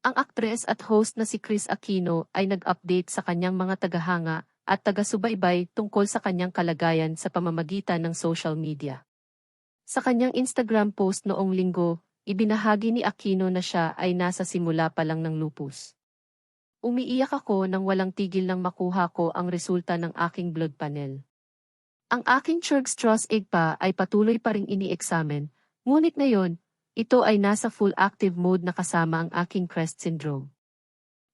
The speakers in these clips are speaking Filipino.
Ang aktres at host na si Chris Aquino ay nag-update sa kanyang mga tagahanga at taga-subaybay tungkol sa kanyang kalagayan sa pamamagitan ng social media. Sa kanyang Instagram post noong linggo, ibinahagi ni Aquino na siya ay nasa simula pa lang ng lupus. Umiiyak ako nang walang tigil nang makuha ko ang resulta ng aking blood panel. Ang aking Churgstrauss egg pa ay patuloy pa ring ini-examine, ngunit ngayon, ito ay nasa full active mode na kasama ang aking CREST syndrome.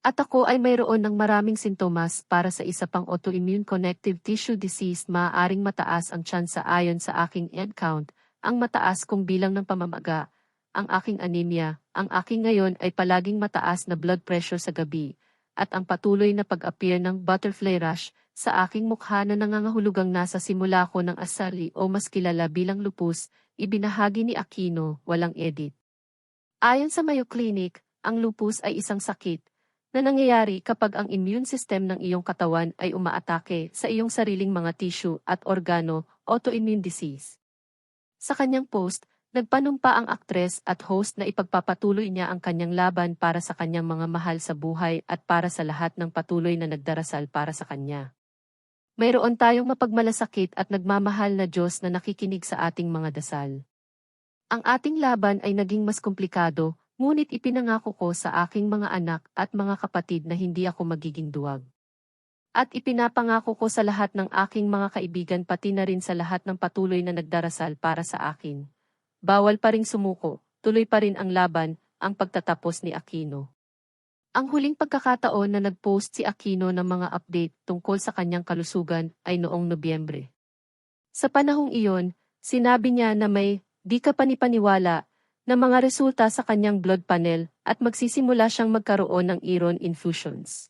At ako ay mayroon ng maraming sintomas para sa isa pang autoimmune connective tissue disease maaaring mataas ang tsansa ayon sa aking egg count, ang mataas kong bilang ng pamamaga, ang aking anemia, ang aking ngayon ay palaging mataas na blood pressure sa gabi, at ang patuloy na pag-appear ng butterfly rash sa aking mukha na nangangahulugang nasa simula ko ng asali o mas kilala bilang lupus, ibinahagi ni Aquino, walang edit. Ayon sa Mayo Clinic, ang lupus ay isang sakit na nangyayari kapag ang immune system ng iyong katawan ay umaatake sa iyong sariling mga tissue at organo, autoimmune disease. Sa kanyang post, nagpanumpa ang aktres at host na ipagpapatuloy niya ang kanyang laban para sa kanyang mga mahal sa buhay at para sa lahat ng patuloy na nagdarasal para sa kanya. Mayroon tayong mapagmalasakit at nagmamahal na Diyos na nakikinig sa ating mga dasal. Ang ating laban ay naging mas komplikado, ngunit ipinangako ko sa aking mga anak at mga kapatid na hindi ako magiging duwag. At ipinapangako ko sa lahat ng aking mga kaibigan pati na rin sa lahat ng patuloy na nagdarasal para sa akin. Bawal pa ring sumuko, tuloy pa rin ang laban, ang pagtatapos ni Aquino. Ang huling pagkakataon na nag-post si Aquino ng mga update tungkol sa kanyang kalusugan ay noong Nobyembre. Sa panahong iyon, sinabi niya na may di ka panipaniwala na mga resulta sa kanyang blood panel at magsisimula siyang magkaroon ng iron infusions.